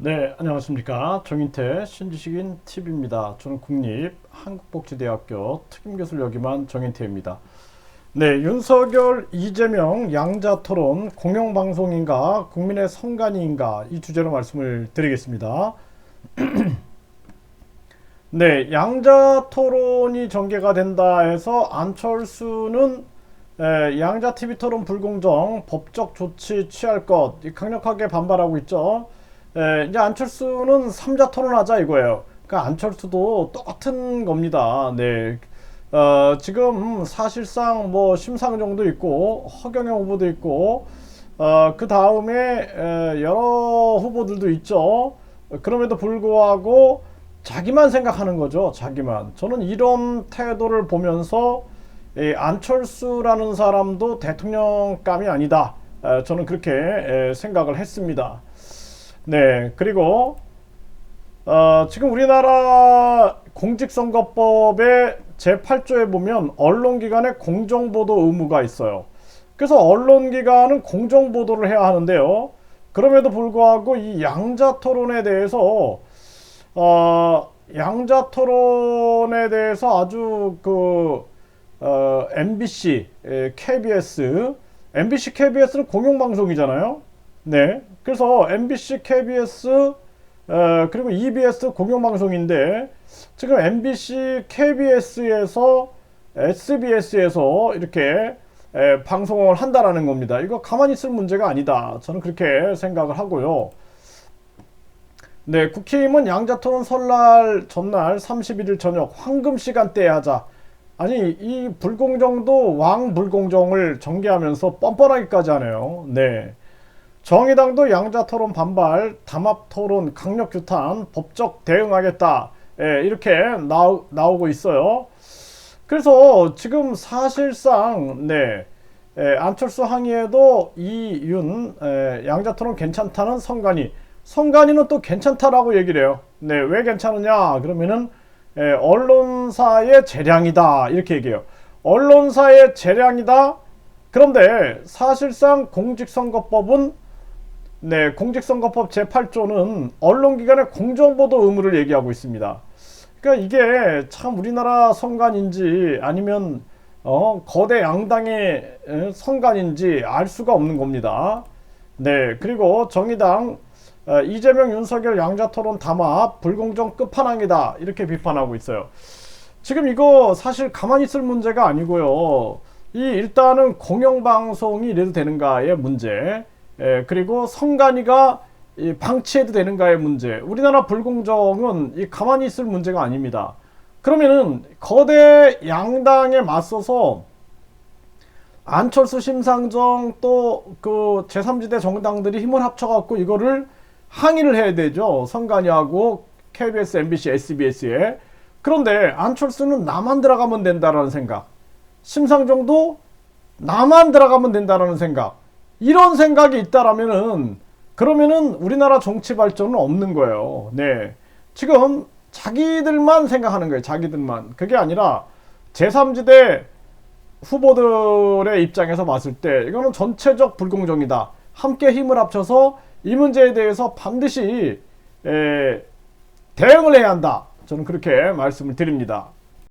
네, 안녕하십니까. 정인태 신지식인 TV입니다. 저는 국립 한국복지대학교 특임교수를 역임한 정인태입니다. 네, 윤석열, 이재명 양자 토론 공영방송인가 국민의 성간이인가 이 주제로 말씀을 드리겠습니다. 네, 양자 토론이 전개가 된다 해서 안철수는 에, 양자 TV 토론 불공정 법적 조치 취할 것이 강력하게 반발하고 있죠. 에, 이제 안철수는 삼자 토론하자 이거예요. 그러니까 안철수도 똑같은 겁니다. 네. 어, 지금 사실상 뭐 심상정도 있고 허경영 후보도 있고 어, 그 다음에 에, 여러 후보들도 있죠. 그럼에도 불구하고 자기만 생각하는 거죠. 자기만. 저는 이런 태도를 보면서 이 안철수라는 사람도 대통령감이 아니다. 에, 저는 그렇게 에, 생각을 했습니다. 네, 그리고 어, 지금 우리나라 공직선거법의 제8조에 보면 언론기관의 공정보도 의무가 있어요. 그래서 언론기관은 공정보도를 해야 하는데요. 그럼에도 불구하고 이 양자 토론에 대해서 어, 양자 토론에 대해서 아주 그 어, MBC, 에, KBS, MBC, KBS는 공영방송이잖아요. 네. 그래서 MBC, KBS, 어, 그리고 EBS 공영방송인데 지금 MBC, KBS에서 SBS에서 이렇게 에, 방송을 한다라는 겁니다. 이거 가만히 있을 문제가 아니다. 저는 그렇게 생각을 하고요. 네, 국힘은 양자토론 설날 전날 31일 저녁 황금 시간대에 하자. 아니, 이 불공정도 왕 불공정을 전개하면서 뻔뻔하기까지 하네요. 네. 정의당도 양자 토론 반발, 담합 토론, 강력 규탄, 법적 대응하겠다. 예, 이렇게 나오, 나오고 있어요. 그래서 지금 사실상, 네. 예, 안철수 항의에도 이윤, 예, 양자 토론 괜찮다는 성관이, 성관이는 또 괜찮다라고 얘기를 해요. 네, 왜 괜찮으냐? 그러면은, 예, 언론사의 재량이다. 이렇게 얘기해요. 언론사의 재량이다. 그런데 사실상 공직선거법은 네, 공직선거법 제8조는 언론기관의 공정보도 의무를 얘기하고 있습니다. 그러니까 이게 참 우리나라 선관인지 아니면 어, 거대 양당의 에, 선관인지 알 수가 없는 겁니다. 네, 그리고 정의당 어, 이재명, 윤석열 양자토론 담합 불공정 끝판왕이다 이렇게 비판하고 있어요. 지금 이거 사실 가만히 있을 문제가 아니고요. 이 일단은 공영방송이 이래도 되는가의 문제. 예, 그리고 성간이가 이 방치해도 되는가의 문제. 우리나라 불공정은 이 가만히 있을 문제가 아닙니다. 그러면은 거대 양당에 맞서서 안철수, 심상정 또 그 제3지대 정당들이 힘을 합쳐갖고 이거를 항의를 해야 되죠. 성간이하고 KBS, MBC, SBS에. 그런데 안철수는 나만 들어가면 된다라는 생각. 심상정도 나만 들어가면 된다라는 생각. 이런 생각이 있다라면은 그러면은 우리나라 정치 발전은 없는 거예요. 네. 지금 자기들만 생각하는 거예요. 자기들만. 그게 아니라 제3지대 후보들의 입장에서 봤을 때 이거는 전체적 불공정이다. 함께 힘을 합쳐서 이 문제에 대해서 반드시 에, 대응을 해야 한다. 저는 그렇게 말씀을 드립니다.